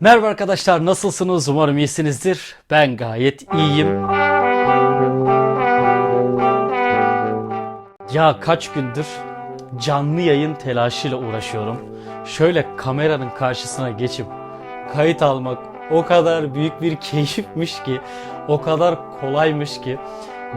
Merhaba arkadaşlar nasılsınız? Umarım iyisinizdir. Ben gayet iyiyim. Ya kaç gündür canlı yayın telaşıyla uğraşıyorum. Şöyle kameranın karşısına geçip kayıt almak o kadar büyük bir keyifmiş ki, o kadar kolaymış ki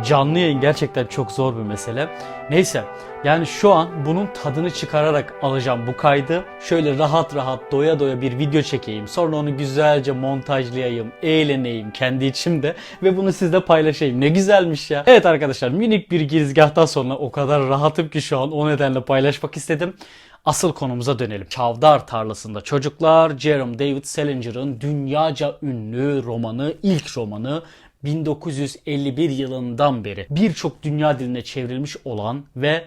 canlı yayın gerçekten çok zor bir mesele. Neyse yani şu an bunun tadını çıkararak alacağım bu kaydı. Şöyle rahat rahat doya doya bir video çekeyim. Sonra onu güzelce montajlayayım, eğleneyim kendi içimde ve bunu sizle paylaşayım. Ne güzelmiş ya. Evet arkadaşlar minik bir girizgahtan sonra o kadar rahatım ki şu an o nedenle paylaşmak istedim. Asıl konumuza dönelim. Çavdar tarlasında çocuklar Jerome David Salinger'ın dünyaca ünlü romanı, ilk romanı 1951 yılından beri birçok dünya diline çevrilmiş olan ve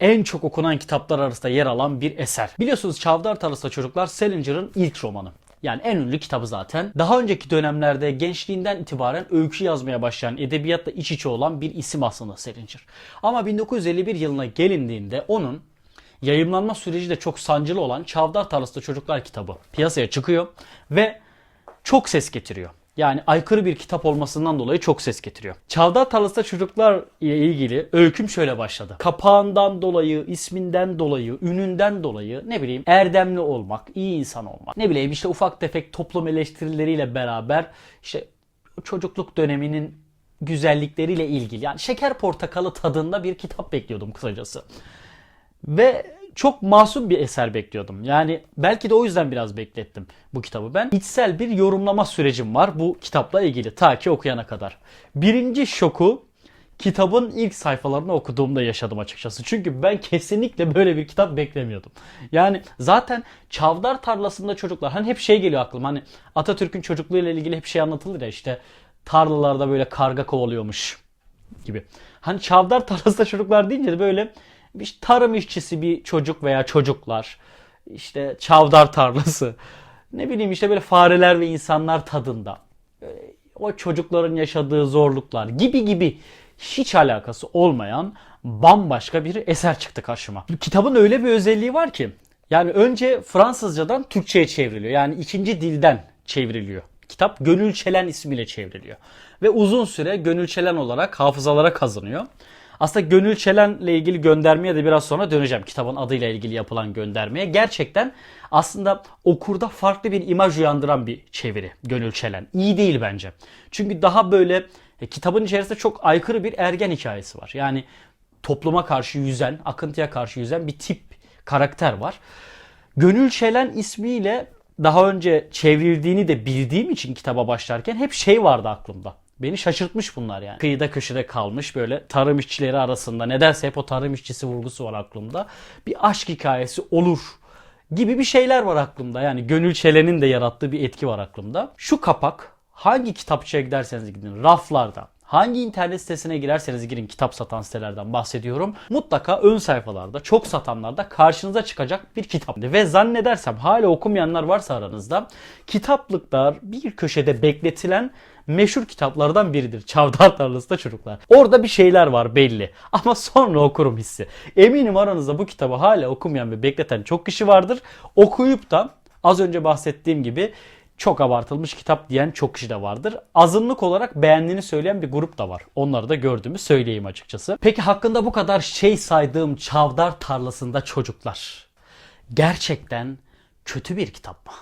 en çok okunan kitaplar arasında yer alan bir eser. Biliyorsunuz Çavdar Tarlasında Çocuklar Salinger'ın ilk romanı. Yani en ünlü kitabı zaten. Daha önceki dönemlerde gençliğinden itibaren öykü yazmaya başlayan, edebiyatla iç içe olan bir isim aslında Salinger. Ama 1951 yılına gelindiğinde onun yayımlanma süreci de çok sancılı olan Çavdar Tarlasında Çocuklar kitabı piyasaya çıkıyor ve çok ses getiriyor. Yani aykırı bir kitap olmasından dolayı çok ses getiriyor. Çavdar Tarlasında Çocuklar ile ilgili öyküm şöyle başladı. Kapağından dolayı, isminden dolayı, ününden dolayı ne bileyim erdemli olmak, iyi insan olmak. Ne bileyim işte ufak tefek toplum eleştirileriyle beraber işte çocukluk döneminin güzellikleriyle ilgili yani şeker portakalı tadında bir kitap bekliyordum kısacası. Ve çok masum bir eser bekliyordum. Yani belki de o yüzden biraz beklettim bu kitabı ben. İçsel bir yorumlama sürecim var bu kitapla ilgili ta ki okuyana kadar. Birinci şoku kitabın ilk sayfalarını okuduğumda yaşadım açıkçası. Çünkü ben kesinlikle böyle bir kitap beklemiyordum. Yani zaten Çavdar Tarlasında çocuklar hani hep şey geliyor aklıma hani Atatürk'ün çocukluğuyla ilgili hep şey anlatılır ya işte tarlalarda böyle karga kovalıyormuş gibi. Hani Çavdar Tarlasında çocuklar deyince de böyle bir tarım işçisi bir çocuk veya çocuklar işte çavdar tarlası ne bileyim işte böyle fareler ve insanlar tadında o çocukların yaşadığı zorluklar gibi gibi hiç alakası olmayan bambaşka bir eser çıktı karşıma. Kitabın öyle bir özelliği var ki yani önce Fransızcadan Türkçe'ye çevriliyor. Yani ikinci dilden çevriliyor. Kitap Gönül Çelen ismiyle çevriliyor. Ve uzun süre Gönül Çelen olarak hafızalara kazanıyor. Aslında Gönül Çelen'le ilgili göndermeye de biraz sonra döneceğim. Kitabın adıyla ilgili yapılan göndermeye. Gerçekten aslında okurda farklı bir imaj uyandıran bir çeviri Gönül Çelen. İyi değil bence. Çünkü daha böyle e, kitabın içerisinde çok aykırı bir ergen hikayesi var. Yani topluma karşı yüzen, akıntıya karşı yüzen bir tip karakter var. Gönül Çelen ismiyle daha önce çevrildiğini de bildiğim için kitaba başlarken hep şey vardı aklımda. Beni şaşırtmış bunlar yani. Kıyıda köşede kalmış böyle tarım işçileri arasında nedense hep o tarım işçisi vurgusu var aklımda. Bir aşk hikayesi olur gibi bir şeyler var aklımda. Yani Gönül Çelen'in de yarattığı bir etki var aklımda. Şu kapak hangi kitapçıya giderseniz gidin raflarda Hangi internet sitesine girerseniz girin kitap satan sitelerden bahsediyorum. Mutlaka ön sayfalarda çok satanlarda karşınıza çıkacak bir kitap. Ve zannedersem hala okumayanlar varsa aranızda kitaplıklar bir köşede bekletilen meşhur kitaplardan biridir. Çavdar Tarlası'da Çocuklar. Orada bir şeyler var belli. Ama sonra okurum hissi. Eminim aranızda bu kitabı hala okumayan ve bekleten çok kişi vardır. Okuyup da az önce bahsettiğim gibi çok abartılmış kitap diyen çok kişi de vardır. Azınlık olarak beğendiğini söyleyen bir grup da var. Onları da gördüğümü söyleyeyim açıkçası. Peki hakkında bu kadar şey saydığım Çavdar Tarlası'nda Çocuklar gerçekten kötü bir kitap mı?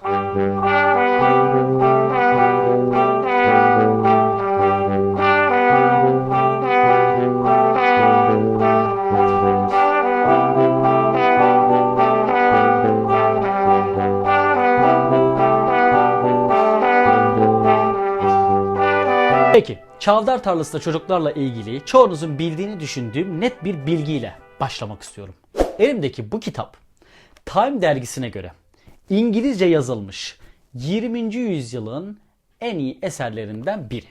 Çavdar Tarlası'nda çocuklarla ilgili çoğunuzun bildiğini düşündüğüm net bir bilgiyle başlamak istiyorum. Elimdeki bu kitap Time dergisine göre İngilizce yazılmış 20. yüzyılın en iyi eserlerinden biri.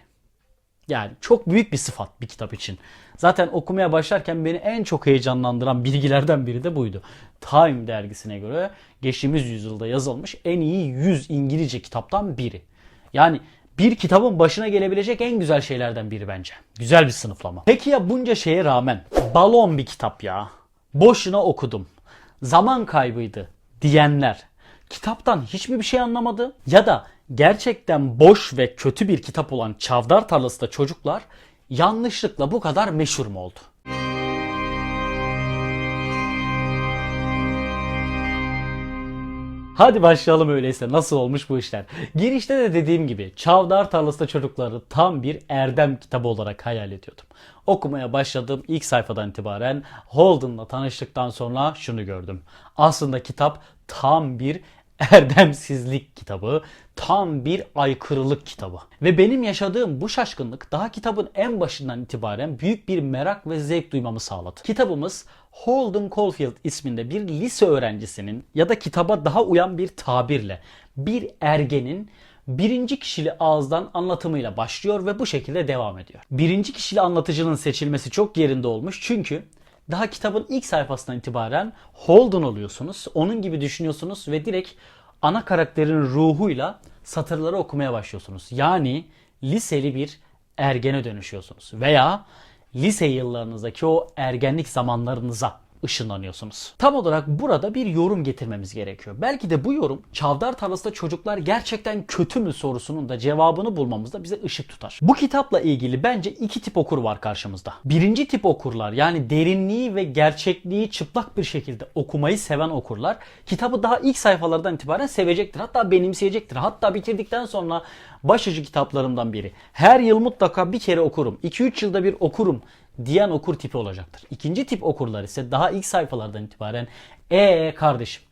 Yani çok büyük bir sıfat bir kitap için. Zaten okumaya başlarken beni en çok heyecanlandıran bilgilerden biri de buydu. Time dergisine göre geçtiğimiz yüzyılda yazılmış en iyi 100 İngilizce kitaptan biri. Yani bir kitabın başına gelebilecek en güzel şeylerden biri bence. Güzel bir sınıflama. Peki ya bunca şeye rağmen balon bir kitap ya. Boşuna okudum. Zaman kaybıydı diyenler. kitaptan hiçbir bir şey anlamadı ya da gerçekten boş ve kötü bir kitap olan Çavdar Tarlası'da çocuklar yanlışlıkla bu kadar meşhur mu oldu? Hadi başlayalım öyleyse nasıl olmuş bu işler. Girişte de dediğim gibi Çavdar Tarlası'da çocukları tam bir erdem kitabı olarak hayal ediyordum. Okumaya başladığım ilk sayfadan itibaren Holden'la tanıştıktan sonra şunu gördüm. Aslında kitap tam bir erdemsizlik kitabı, tam bir aykırılık kitabı. Ve benim yaşadığım bu şaşkınlık daha kitabın en başından itibaren büyük bir merak ve zevk duymamı sağladı. Kitabımız Holden Caulfield isminde bir lise öğrencisinin ya da kitaba daha uyan bir tabirle bir ergenin birinci kişili ağızdan anlatımıyla başlıyor ve bu şekilde devam ediyor. Birinci kişili anlatıcının seçilmesi çok yerinde olmuş çünkü daha kitabın ilk sayfasından itibaren Holden oluyorsunuz. Onun gibi düşünüyorsunuz ve direkt ana karakterin ruhuyla satırları okumaya başlıyorsunuz. Yani liseli bir ergene dönüşüyorsunuz. Veya lise yıllarınızdaki o ergenlik zamanlarınıza ışınlanıyorsunuz. Tam olarak burada bir yorum getirmemiz gerekiyor. Belki de bu yorum Çavdar Tarlası'da çocuklar gerçekten kötü mü sorusunun da cevabını bulmamızda bize ışık tutar. Bu kitapla ilgili bence iki tip okur var karşımızda. Birinci tip okurlar yani derinliği ve gerçekliği çıplak bir şekilde okumayı seven okurlar kitabı daha ilk sayfalardan itibaren sevecektir. Hatta benimseyecektir. Hatta bitirdikten sonra başucu kitaplarımdan biri. Her yıl mutlaka bir kere okurum. 2-3 yılda bir okurum diyen okur tipi olacaktır. İkinci tip okurlar ise daha ilk sayfalardan itibaren ee kardeşim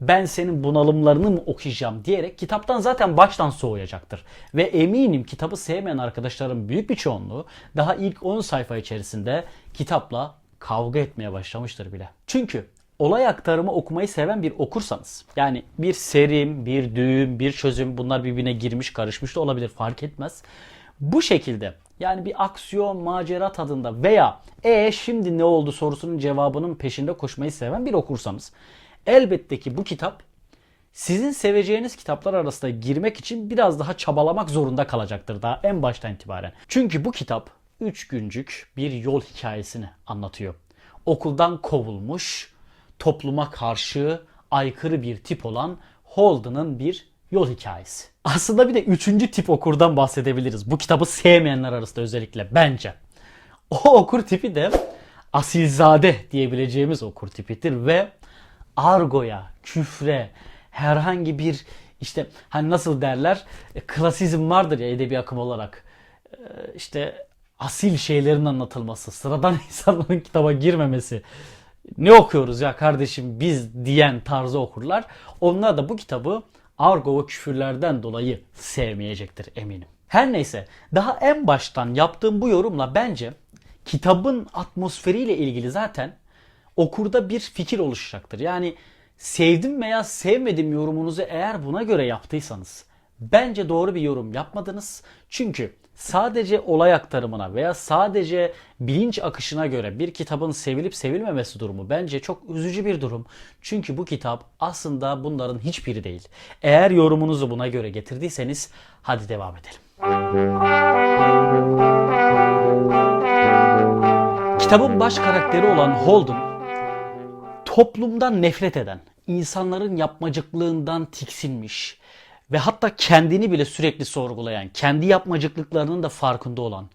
ben senin bunalımlarını mı okuyacağım diyerek kitaptan zaten baştan soğuyacaktır. Ve eminim kitabı sevmeyen arkadaşların büyük bir çoğunluğu daha ilk 10 sayfa içerisinde kitapla kavga etmeye başlamıştır bile. Çünkü olay aktarımı okumayı seven bir okursanız yani bir serim, bir düğüm, bir çözüm bunlar birbirine girmiş karışmış da olabilir fark etmez. Bu şekilde yani bir aksiyon, macera tadında veya e şimdi ne oldu sorusunun cevabının peşinde koşmayı seven bir okursanız elbette ki bu kitap sizin seveceğiniz kitaplar arasında girmek için biraz daha çabalamak zorunda kalacaktır daha en baştan itibaren. Çünkü bu kitap 3 güncük bir yol hikayesini anlatıyor. Okuldan kovulmuş, topluma karşı aykırı bir tip olan Holden'ın bir yol hikayesi. Aslında bir de üçüncü tip okurdan bahsedebiliriz. Bu kitabı sevmeyenler arasında özellikle bence. O okur tipi de asilzade diyebileceğimiz okur tipidir ve argoya, küfre, herhangi bir işte hani nasıl derler e, klasizm vardır ya edebi akım olarak. E, işte asil şeylerin anlatılması, sıradan insanların kitaba girmemesi. Ne okuyoruz ya kardeşim biz diyen tarzı okurlar. Onlar da bu kitabı argo küfürlerden dolayı sevmeyecektir eminim. Her neyse daha en baştan yaptığım bu yorumla bence kitabın atmosferiyle ilgili zaten okurda bir fikir oluşacaktır. Yani sevdim veya sevmedim yorumunuzu eğer buna göre yaptıysanız bence doğru bir yorum yapmadınız. Çünkü sadece olay aktarımına veya sadece bilinç akışına göre bir kitabın sevilip sevilmemesi durumu bence çok üzücü bir durum. Çünkü bu kitap aslında bunların hiçbiri değil. Eğer yorumunuzu buna göre getirdiyseniz hadi devam edelim. Kitabın baş karakteri olan Holden toplumdan nefret eden, insanların yapmacıklığından tiksinmiş, ve hatta kendini bile sürekli sorgulayan, kendi yapmacıklıklarının da farkında olan.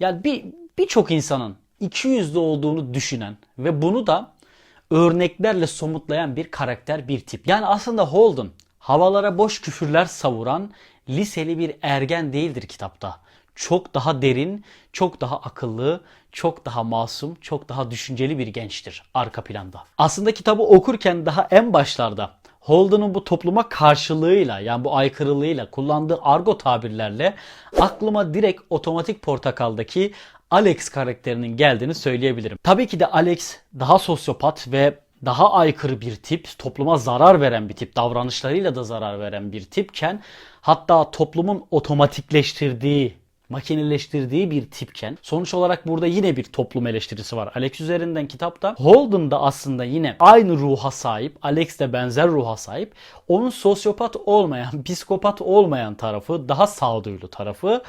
Yani bir birçok insanın iki yüzlü olduğunu düşünen ve bunu da örneklerle somutlayan bir karakter, bir tip. Yani aslında Holden havalara boş küfürler savuran liseli bir ergen değildir kitapta. Çok daha derin, çok daha akıllı, çok daha masum, çok daha düşünceli bir gençtir arka planda. Aslında kitabı okurken daha en başlarda Holden'ın bu topluma karşılığıyla yani bu aykırılığıyla kullandığı argo tabirlerle aklıma direkt otomatik portakaldaki Alex karakterinin geldiğini söyleyebilirim. Tabii ki de Alex daha sosyopat ve daha aykırı bir tip, topluma zarar veren bir tip, davranışlarıyla da zarar veren bir tipken hatta toplumun otomatikleştirdiği makineleştirdiği bir tipken sonuç olarak burada yine bir toplum eleştirisi var. Alex üzerinden kitapta Holden da aslında yine aynı ruha sahip, Alex de benzer ruha sahip. Onun sosyopat olmayan, psikopat olmayan tarafı, daha sağduyulu tarafı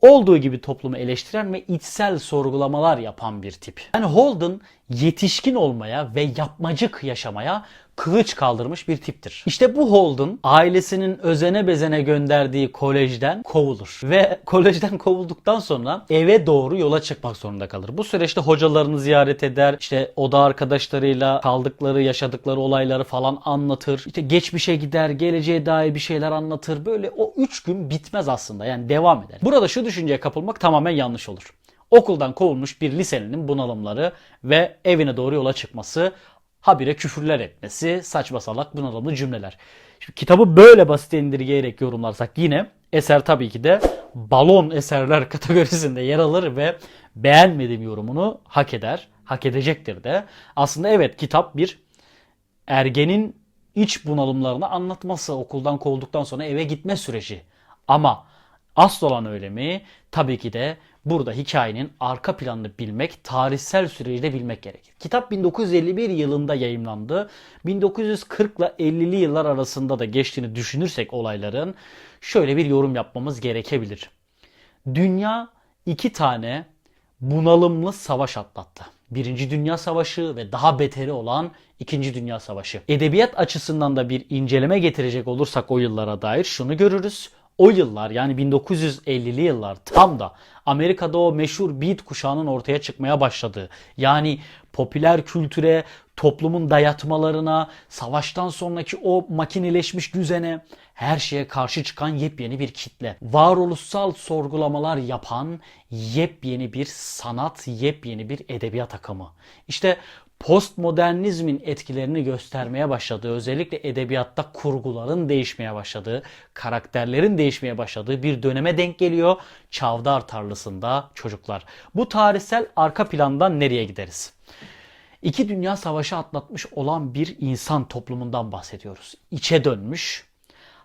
olduğu gibi toplumu eleştiren ve içsel sorgulamalar yapan bir tip. Yani Holden yetişkin olmaya ve yapmacık yaşamaya kılıç kaldırmış bir tiptir. İşte bu Holden ailesinin özene bezene gönderdiği kolejden kovulur. Ve kolejden kovulduktan sonra eve doğru yola çıkmak zorunda kalır. Bu süreçte hocalarını ziyaret eder. işte oda arkadaşlarıyla kaldıkları, yaşadıkları olayları falan anlatır. İşte geçmişe gider, geleceğe dair bir şeyler anlatır. Böyle o 3 gün bitmez aslında. Yani devam eder. Burada şu düşünceye kapılmak tamamen yanlış olur. Okuldan kovulmuş bir liselinin bunalımları ve evine doğru yola çıkması, habire küfürler etmesi, saçma salak bunalımlı cümleler. Şimdi kitabı böyle basit indirgeyerek yorumlarsak yine eser tabii ki de balon eserler kategorisinde yer alır ve beğenmediğim yorumunu hak eder. Hak edecektir de. Aslında evet kitap bir ergenin iç bunalımlarını anlatması okuldan kovulduktan sonra eve gitme süreci. Ama asıl olan öyle mi? Tabii ki de burada hikayenin arka planını bilmek, tarihsel süreci de bilmek gerekir. Kitap 1951 yılında yayımlandı. 1940 ile 50'li yıllar arasında da geçtiğini düşünürsek olayların şöyle bir yorum yapmamız gerekebilir. Dünya iki tane bunalımlı savaş atlattı. Birinci Dünya Savaşı ve daha beteri olan İkinci Dünya Savaşı. Edebiyat açısından da bir inceleme getirecek olursak o yıllara dair şunu görürüz. O yıllar yani 1950'li yıllar tam da Amerika'da o meşhur beat kuşağının ortaya çıkmaya başladığı yani popüler kültüre, toplumun dayatmalarına, savaştan sonraki o makineleşmiş düzene, her şeye karşı çıkan yepyeni bir kitle. Varoluşsal sorgulamalar yapan yepyeni bir sanat, yepyeni bir edebiyat akımı. İşte postmodernizmin etkilerini göstermeye başladığı, özellikle edebiyatta kurguların değişmeye başladığı, karakterlerin değişmeye başladığı bir döneme denk geliyor. Çavdar tarlasında çocuklar. Bu tarihsel arka plandan nereye gideriz? İki dünya savaşı atlatmış olan bir insan toplumundan bahsediyoruz. İçe dönmüş,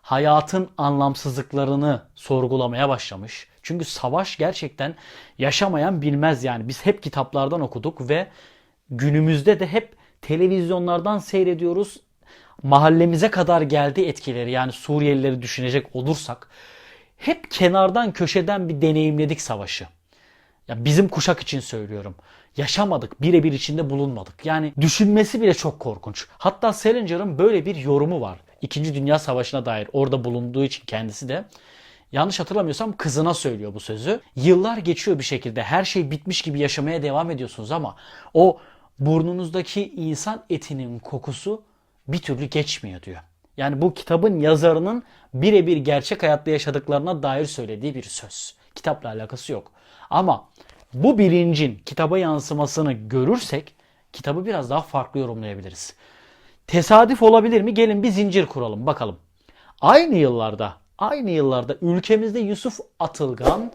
hayatın anlamsızlıklarını sorgulamaya başlamış. Çünkü savaş gerçekten yaşamayan bilmez yani. Biz hep kitaplardan okuduk ve günümüzde de hep televizyonlardan seyrediyoruz. Mahallemize kadar geldi etkileri yani Suriyelileri düşünecek olursak hep kenardan köşeden bir deneyimledik savaşı. Ya bizim kuşak için söylüyorum. Yaşamadık, birebir içinde bulunmadık. Yani düşünmesi bile çok korkunç. Hatta Salinger'ın böyle bir yorumu var. İkinci Dünya Savaşı'na dair orada bulunduğu için kendisi de yanlış hatırlamıyorsam kızına söylüyor bu sözü. Yıllar geçiyor bir şekilde her şey bitmiş gibi yaşamaya devam ediyorsunuz ama o burnunuzdaki insan etinin kokusu bir türlü geçmiyor diyor. Yani bu kitabın yazarının birebir gerçek hayatta yaşadıklarına dair söylediği bir söz. Kitapla alakası yok. Ama bu bilincin kitaba yansımasını görürsek kitabı biraz daha farklı yorumlayabiliriz. Tesadüf olabilir mi? Gelin bir zincir kuralım bakalım. Aynı yıllarda, aynı yıllarda ülkemizde Yusuf Atılgan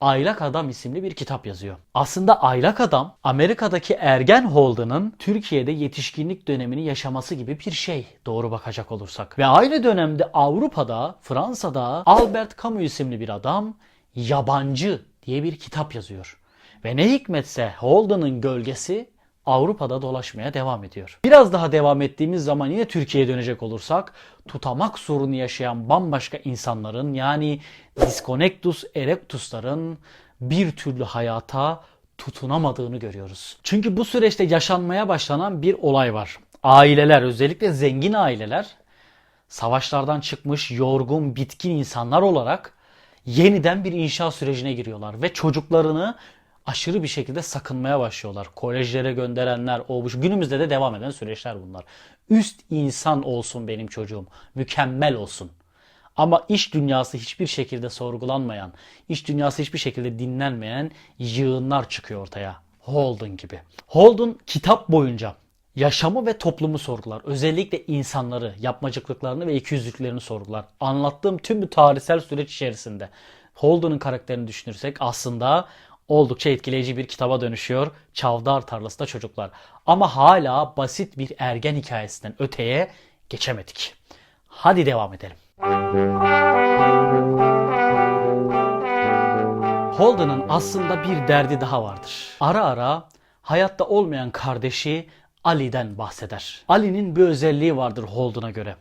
Aylak Adam isimli bir kitap yazıyor. Aslında Aylak Adam Amerika'daki Ergen Holden'ın Türkiye'de yetişkinlik dönemini yaşaması gibi bir şey doğru bakacak olursak. Ve aynı dönemde Avrupa'da, Fransa'da Albert Camus isimli bir adam Yabancı diye bir kitap yazıyor. Ve ne hikmetse Holden'ın gölgesi Avrupa'da dolaşmaya devam ediyor. Biraz daha devam ettiğimiz zaman yine Türkiye'ye dönecek olursak tutamak sorunu yaşayan bambaşka insanların yani disconnectus erectus'ların bir türlü hayata tutunamadığını görüyoruz. Çünkü bu süreçte yaşanmaya başlanan bir olay var. Aileler özellikle zengin aileler savaşlardan çıkmış yorgun bitkin insanlar olarak yeniden bir inşa sürecine giriyorlar ve çocuklarını aşırı bir şekilde sakınmaya başlıyorlar. Kolejlere gönderenler, o bu. Günümüzde de devam eden süreçler bunlar. Üst insan olsun benim çocuğum. Mükemmel olsun. Ama iş dünyası hiçbir şekilde sorgulanmayan, iş dünyası hiçbir şekilde dinlenmeyen yığınlar çıkıyor ortaya. Holden gibi. Holden kitap boyunca yaşamı ve toplumu sorgular. Özellikle insanları, yapmacıklıklarını ve ikiyüzlülüklerini sorgular. Anlattığım tüm bu tarihsel süreç içerisinde Holden'ın karakterini düşünürsek aslında oldukça etkileyici bir kitaba dönüşüyor. Çavdar Tarlası'da Çocuklar. Ama hala basit bir ergen hikayesinden öteye geçemedik. Hadi devam edelim. Holden'ın aslında bir derdi daha vardır. Ara ara hayatta olmayan kardeşi Ali'den bahseder. Ali'nin bir özelliği vardır Holden'a göre.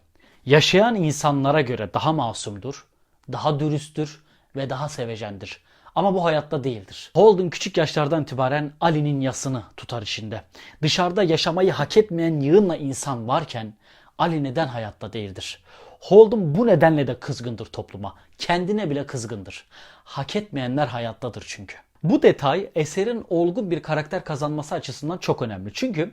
Yaşayan insanlara göre daha masumdur, daha dürüsttür ve daha sevecendir. Ama bu hayatta değildir. Holden küçük yaşlardan itibaren Ali'nin yasını tutar içinde. Dışarıda yaşamayı hak etmeyen yığınla insan varken Ali neden hayatta değildir? Holden bu nedenle de kızgındır topluma. Kendine bile kızgındır. Hak etmeyenler hayattadır çünkü. Bu detay eserin olgun bir karakter kazanması açısından çok önemli. Çünkü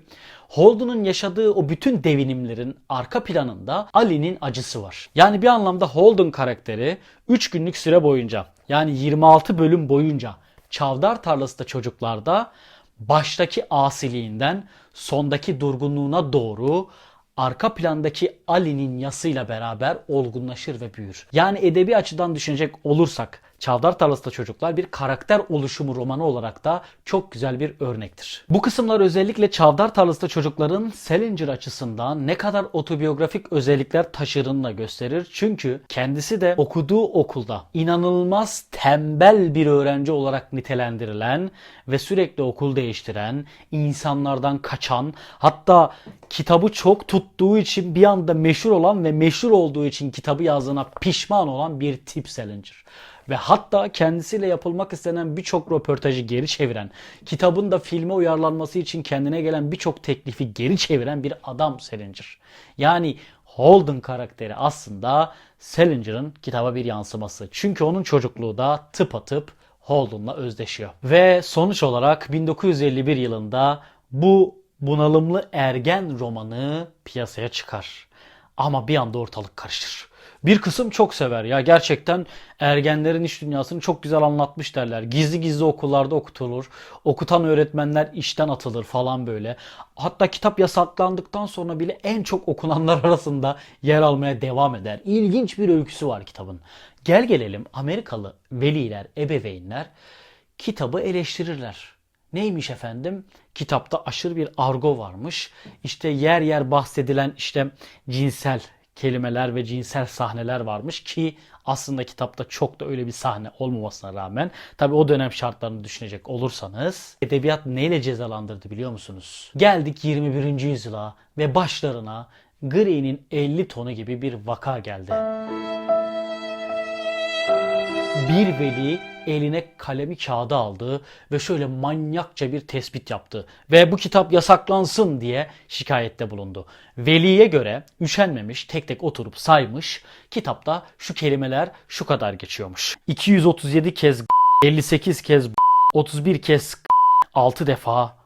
Holden'ın yaşadığı o bütün devinimlerin arka planında Ali'nin acısı var. Yani bir anlamda Holden karakteri 3 günlük süre boyunca yani 26 bölüm boyunca Çavdar Tarlası'da çocuklarda baştaki asiliğinden sondaki durgunluğuna doğru arka plandaki Ali'nin yasıyla beraber olgunlaşır ve büyür. Yani edebi açıdan düşünecek olursak Çavdar Tarlası'da Çocuklar bir karakter oluşumu romanı olarak da çok güzel bir örnektir. Bu kısımlar özellikle Çavdar Tarlası'da Çocukların Salinger açısından ne kadar otobiyografik özellikler taşırını da gösterir. Çünkü kendisi de okuduğu okulda inanılmaz tembel bir öğrenci olarak nitelendirilen ve sürekli okul değiştiren, insanlardan kaçan, hatta kitabı çok tuttuğu için bir anda meşhur olan ve meşhur olduğu için kitabı yazdığına pişman olan bir tip Salinger ve hatta kendisiyle yapılmak istenen birçok röportajı geri çeviren, kitabın da filme uyarlanması için kendine gelen birçok teklifi geri çeviren bir adam Salinger. Yani Holden karakteri aslında Salinger'ın kitaba bir yansıması. Çünkü onun çocukluğu da tıpatıp Holden'la özdeşiyor. Ve sonuç olarak 1951 yılında bu bunalımlı ergen romanı piyasaya çıkar. Ama bir anda ortalık karışır. Bir kısım çok sever ya gerçekten ergenlerin iş dünyasını çok güzel anlatmış derler. Gizli gizli okullarda okutulur. Okutan öğretmenler işten atılır falan böyle. Hatta kitap yasaklandıktan sonra bile en çok okunanlar arasında yer almaya devam eder. İlginç bir öyküsü var kitabın. Gel gelelim Amerikalı veliler, ebeveynler kitabı eleştirirler. Neymiş efendim? Kitapta aşırı bir argo varmış. İşte yer yer bahsedilen işte cinsel kelimeler ve cinsel sahneler varmış ki aslında kitapta çok da öyle bir sahne olmamasına rağmen tabi o dönem şartlarını düşünecek olursanız edebiyat neyle cezalandırdı biliyor musunuz? Geldik 21. yüzyıla ve başlarına Green'in 50 tonu gibi bir vaka geldi. Bir veli eline kalemi kağıda aldı ve şöyle manyakça bir tespit yaptı. Ve bu kitap yasaklansın diye şikayette bulundu. Veliye göre üşenmemiş tek tek oturup saymış. Kitapta şu kelimeler şu kadar geçiyormuş. 237 kez 58 kez 31 kez 6 defa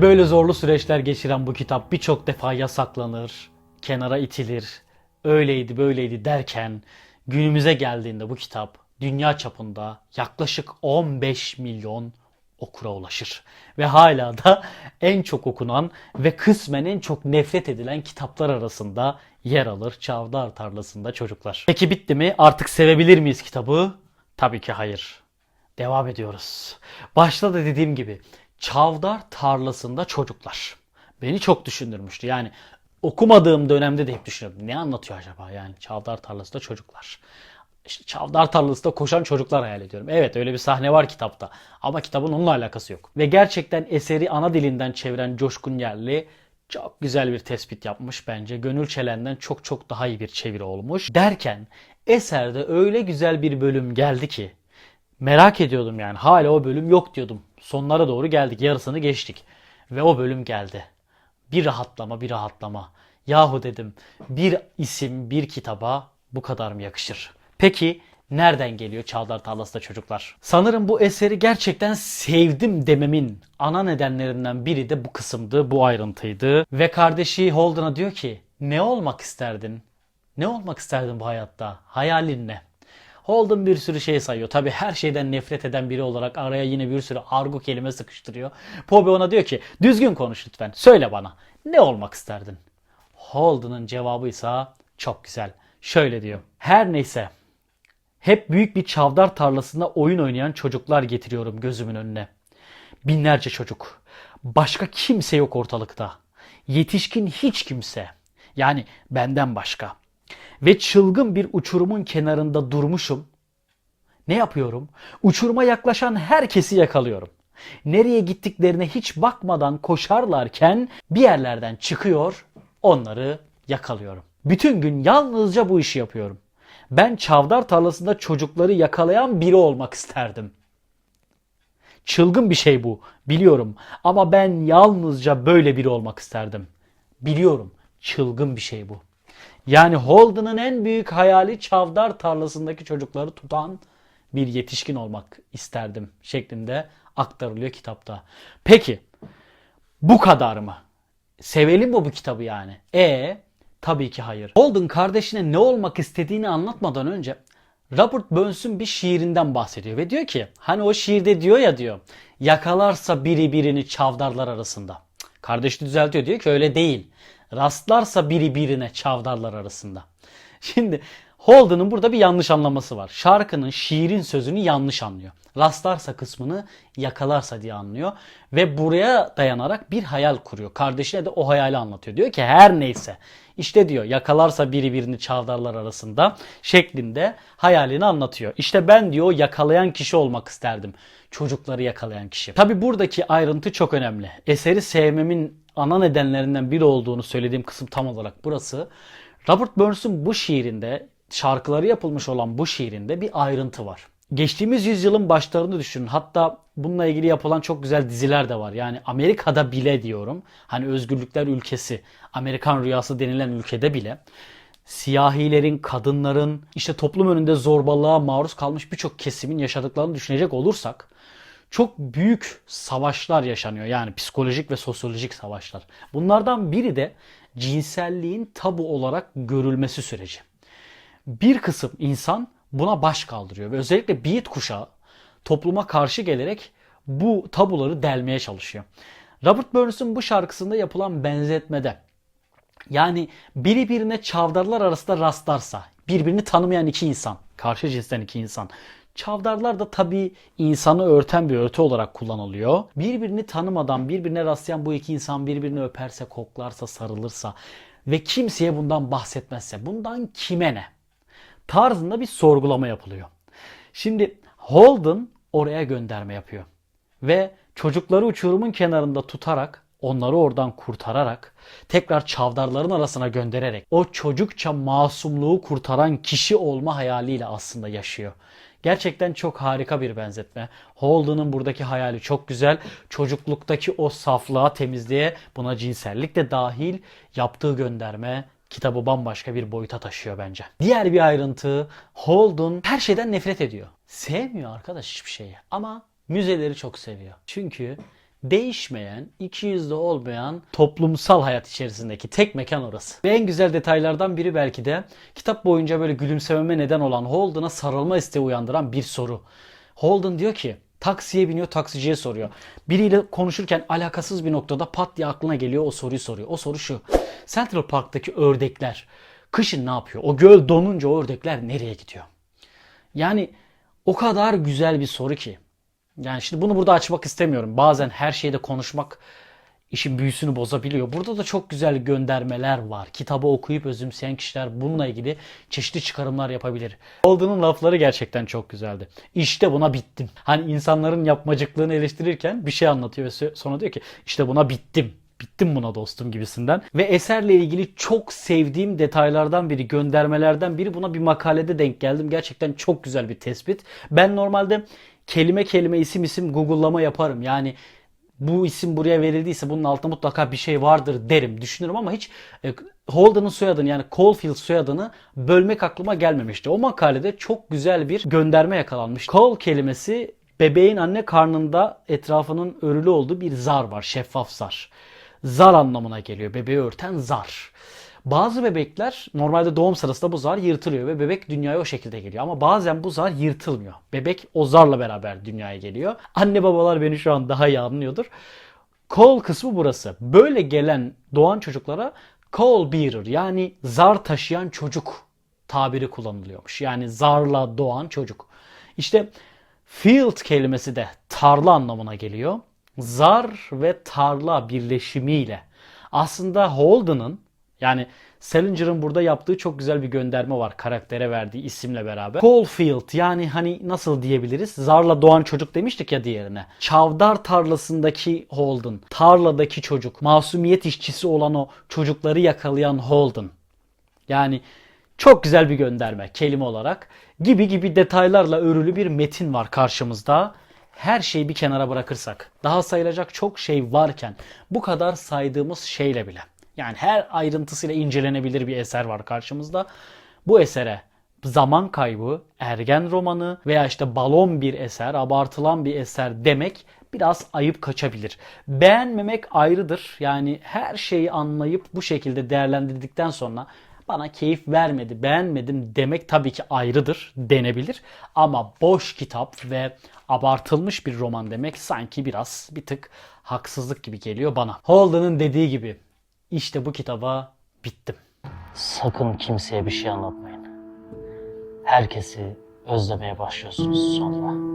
Böyle zorlu süreçler geçiren bu kitap birçok defa yasaklanır, kenara itilir, öyleydi böyleydi derken günümüze geldiğinde bu kitap dünya çapında yaklaşık 15 milyon okura ulaşır. Ve hala da en çok okunan ve kısmen en çok nefret edilen kitaplar arasında yer alır Çavdar Tarlası'nda çocuklar. Peki bitti mi? Artık sevebilir miyiz kitabı? Tabii ki hayır. Devam ediyoruz. Başta da dediğim gibi Çavdar Tarlası'nda çocuklar. Beni çok düşündürmüştü. Yani okumadığım dönemde de hep düşünüyordum. Ne anlatıyor acaba yani Çavdar Tarlası'nda çocuklar. İşte Çavdar Tarlası'nda koşan çocuklar hayal ediyorum. Evet öyle bir sahne var kitapta. Ama kitabın onunla alakası yok. Ve gerçekten eseri ana dilinden çeviren Coşkun Yerli çok güzel bir tespit yapmış bence. Gönül Çelen'den çok çok daha iyi bir çeviri olmuş. Derken eserde öyle güzel bir bölüm geldi ki merak ediyordum yani. Hala o bölüm yok diyordum. Sonlara doğru geldik. Yarısını geçtik. Ve o bölüm geldi. Bir rahatlama, bir rahatlama. Yahu dedim bir isim bir kitaba bu kadar mı yakışır? Peki nereden geliyor Çağdar Tarlası'da çocuklar? Sanırım bu eseri gerçekten sevdim dememin ana nedenlerinden biri de bu kısımdı, bu ayrıntıydı. Ve kardeşi Holden'a diyor ki ne olmak isterdin? Ne olmak isterdin bu hayatta? Hayalin ne? Holden bir sürü şey sayıyor. Tabi her şeyden nefret eden biri olarak araya yine bir sürü argo kelime sıkıştırıyor. Pobe ona diyor ki düzgün konuş lütfen. Söyle bana. Ne olmak isterdin? Holden'ın cevabı ise çok güzel. Şöyle diyor. Her neyse. Hep büyük bir çavdar tarlasında oyun oynayan çocuklar getiriyorum gözümün önüne. Binlerce çocuk. Başka kimse yok ortalıkta. Yetişkin hiç kimse. Yani benden başka. Ve çılgın bir uçurumun kenarında durmuşum. Ne yapıyorum? Uçuruma yaklaşan herkesi yakalıyorum. Nereye gittiklerine hiç bakmadan koşarlarken bir yerlerden çıkıyor, onları yakalıyorum. Bütün gün yalnızca bu işi yapıyorum. Ben çavdar tarlasında çocukları yakalayan biri olmak isterdim. Çılgın bir şey bu. Biliyorum. Ama ben yalnızca böyle biri olmak isterdim. Biliyorum. Çılgın bir şey bu. Yani Holden'ın en büyük hayali çavdar tarlasındaki çocukları tutan bir yetişkin olmak isterdim şeklinde aktarılıyor kitapta. Peki bu kadar mı? Sevelim mi bu kitabı yani? E tabii ki hayır. Holden kardeşine ne olmak istediğini anlatmadan önce Robert Burns'un bir şiirinden bahsediyor ve diyor ki hani o şiirde diyor ya diyor yakalarsa biri birini çavdarlar arasında. Kardeş düzeltiyor diyor ki öyle değil. Rastlarsa biri birine çavdarlar arasında. Şimdi Holden'ın burada bir yanlış anlaması var. Şarkının şiirin sözünü yanlış anlıyor. Rastlarsa kısmını yakalarsa diye anlıyor. Ve buraya dayanarak bir hayal kuruyor. Kardeşine de o hayali anlatıyor. Diyor ki her neyse işte diyor yakalarsa biri birini çavdarlar arasında şeklinde hayalini anlatıyor. İşte ben diyor yakalayan kişi olmak isterdim. Çocukları yakalayan kişi. Tabi buradaki ayrıntı çok önemli. Eseri sevmemin ana nedenlerinden biri olduğunu söylediğim kısım tam olarak burası. Robert Burns'un bu şiirinde şarkıları yapılmış olan bu şiirinde bir ayrıntı var. Geçtiğimiz yüzyılın başlarını düşünün. Hatta bununla ilgili yapılan çok güzel diziler de var. Yani Amerika'da bile diyorum. Hani özgürlükler ülkesi, Amerikan rüyası denilen ülkede bile siyahilerin, kadınların, işte toplum önünde zorbalığa maruz kalmış birçok kesimin yaşadıklarını düşünecek olursak çok büyük savaşlar yaşanıyor. Yani psikolojik ve sosyolojik savaşlar. Bunlardan biri de cinselliğin tabu olarak görülmesi süreci. Bir kısım insan buna baş kaldırıyor ve özellikle Beat kuşağı topluma karşı gelerek bu tabuları delmeye çalışıyor. Robert Burns'un bu şarkısında yapılan benzetmede yani biri birine çavdarlar arasında rastlarsa birbirini tanımayan iki insan, karşı cinsten iki insan. Çavdarlar da tabii insanı örten bir örtü olarak kullanılıyor. Birbirini tanımadan birbirine rastlayan bu iki insan birbirini öperse, koklarsa, sarılırsa ve kimseye bundan bahsetmezse bundan kime ne? Tarzında bir sorgulama yapılıyor. Şimdi Holden oraya gönderme yapıyor. Ve çocukları uçurumun kenarında tutarak onları oradan kurtararak tekrar çavdarların arasına göndererek o çocukça masumluğu kurtaran kişi olma hayaliyle aslında yaşıyor. Gerçekten çok harika bir benzetme. Holden'ın buradaki hayali çok güzel. Çocukluktaki o saflığa, temizliğe, buna cinsellik de dahil yaptığı gönderme kitabı bambaşka bir boyuta taşıyor bence. Diğer bir ayrıntı Holden her şeyden nefret ediyor. Sevmiyor arkadaş hiçbir şeyi ama müzeleri çok seviyor. Çünkü değişmeyen, iki yüzlü olmayan toplumsal hayat içerisindeki tek mekan orası. Ve en güzel detaylardan biri belki de kitap boyunca böyle gülümsememe neden olan Holden'a sarılma isteği uyandıran bir soru. Holden diyor ki taksiye biniyor taksiciye soruyor. Biriyle konuşurken alakasız bir noktada pat diye aklına geliyor o soruyu soruyor. O soru şu. Central Park'taki ördekler kışın ne yapıyor? O göl donunca o ördekler nereye gidiyor? Yani o kadar güzel bir soru ki. Yani şimdi bunu burada açmak istemiyorum. Bazen her şeyde konuşmak işin büyüsünü bozabiliyor. Burada da çok güzel göndermeler var. Kitabı okuyup özümseyen kişiler bununla ilgili çeşitli çıkarımlar yapabilir. Holden'ın lafları gerçekten çok güzeldi. İşte buna bittim. Hani insanların yapmacıklığını eleştirirken bir şey anlatıyor ve sonra diyor ki işte buna bittim bittim buna dostum gibisinden. Ve eserle ilgili çok sevdiğim detaylardan biri, göndermelerden biri buna bir makalede denk geldim. Gerçekten çok güzel bir tespit. Ben normalde kelime kelime isim isim Google'lama yaparım. Yani bu isim buraya verildiyse bunun altında mutlaka bir şey vardır derim düşünürüm ama hiç e, Holden'ın soyadını yani Caulfield soyadını bölmek aklıma gelmemişti. O makalede çok güzel bir gönderme yakalanmış. Cole kelimesi bebeğin anne karnında etrafının örülü olduğu bir zar var. Şeffaf zar. Zar anlamına geliyor. Bebeği örten zar. Bazı bebekler normalde doğum sırasında bu zar yırtılıyor ve bebek dünyaya o şekilde geliyor. Ama bazen bu zar yırtılmıyor. Bebek o zarla beraber dünyaya geliyor. Anne babalar beni şu an daha iyi anlıyordur. Call kısmı burası. Böyle gelen doğan çocuklara call bearer yani zar taşıyan çocuk tabiri kullanılıyormuş. Yani zarla doğan çocuk. İşte field kelimesi de tarla anlamına geliyor. Zar ve tarla birleşimiyle aslında Holden'ın yani Salinger'ın burada yaptığı çok güzel bir gönderme var karaktere verdiği isimle beraber. Caulfield yani hani nasıl diyebiliriz? Zarla doğan çocuk demiştik ya diğerine. Çavdar tarlasındaki Holden, tarladaki çocuk, masumiyet işçisi olan o çocukları yakalayan Holden. Yani Çok güzel bir gönderme kelime olarak. Gibi gibi detaylarla örülü bir metin var karşımızda. Her şeyi bir kenara bırakırsak, daha sayılacak çok şey varken bu kadar saydığımız şeyle bile yani her ayrıntısıyla incelenebilir bir eser var karşımızda. Bu esere zaman kaybı, ergen romanı veya işte balon bir eser, abartılan bir eser demek biraz ayıp kaçabilir. Beğenmemek ayrıdır. Yani her şeyi anlayıp bu şekilde değerlendirdikten sonra bana keyif vermedi, beğenmedim demek tabii ki ayrıdır, denebilir. Ama boş kitap ve abartılmış bir roman demek sanki biraz bir tık haksızlık gibi geliyor bana. Holden'ın dediği gibi işte bu kitaba bittim. Sakın kimseye bir şey anlatmayın. Herkesi özlemeye başlıyorsunuz sonra.